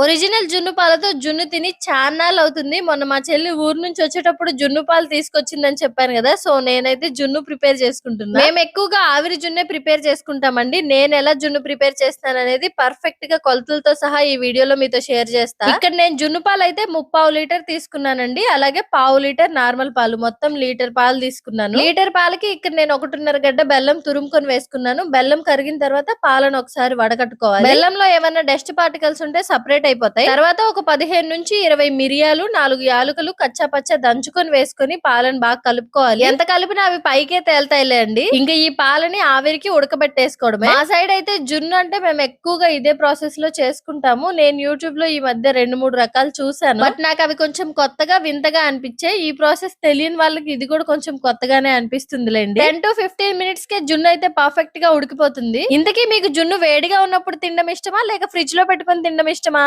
Original జున్ను పాలతో జున్ను తిని చాన్నాళ్ళు అవుతుంది మొన్న మా చెల్లి ఊరు నుంచి వచ్చేటప్పుడు జున్ను పాలు తీసుకొచ్చిందని చెప్పాను కదా సో నేనైతే జున్ను ప్రిపేర్ చేసుకుంటున్నా. మేము ఎక్కువగా ఆవిరి జున్నే ప్రిపేర్ చేసుకుంటామండి. నేను ఎలా జున్ను ప్రిపేర్ చేస్తాను అనేది పర్ఫెక్ట్గా కొలతలతో సహా ఈ వీడియోలో మీతో షేర్ చేస్తా. ఇక్కడ నేను జున్ను పాలు అయితే ముప్పావు లీటర్ తీసుకున్నానండి. అలాగే పావు లీటర్ నార్మల్ పాలు మొత్తం లీటర్ పాలు తీసుకున్నాను. లీటర్ పాలకి ఇక్కడ నేను ఒకటిన్నర గడ్డ బెల్లం తురుముకొని వేసుకున్నాను. బెల్లం కరిగిన తర్వాత పాలను ఒకసారి వడకట్టుకోవాలి. బెల్లంలో ఏమైనా డస్ట్ పార్టికల్స్ ఉంటే సపరేట్ అయిపోతాయి. తర్వాత ఒక పదిహేను నుంచి ఇరవై మిరియాలు నాలుగు యాలకులు కచ్చా పచ్చ దంచుకొని వేసుకొని పాలను బాగా కలుపుకోవాలి. ఎంత కలిపినా అవి పైకే తేలుతాయిలే అండి. ఇంకా ఈ పాలని ఆవిరికి ఉడకబెట్టేసుకోవడమే. మా సైడ్ అయితే జున్ను అంటే మేము ఎక్కువగా ఇదే ప్రాసెస్లో చేసుకుంటాము. నేను యూట్యూబ్లో ఈ మధ్య రెండు మూడు రకాలు చూసాను బట్ నాకు అవి కొంచెం కొత్తగా వింతగా అనిపించే ఈ ప్రాసెస్ తెలియని వాళ్ళకి ఇది కూడా కొంచెం కొత్తగానే అనిపిస్తుందిలేండి. టెన్ టు ఫిఫ్టీన్ మినిట్స్ కే జున్ను అయితే పర్ఫెక్ట్గా ఉడికిపోతుంది. ఇంతకీ మీకు జున్ను వేడిగా ఉన్నప్పుడు తినడం ఇష్టమా? లేక ఫ్రిడ్జ్లో పెట్టుకొని తినడం ఇష్టమా?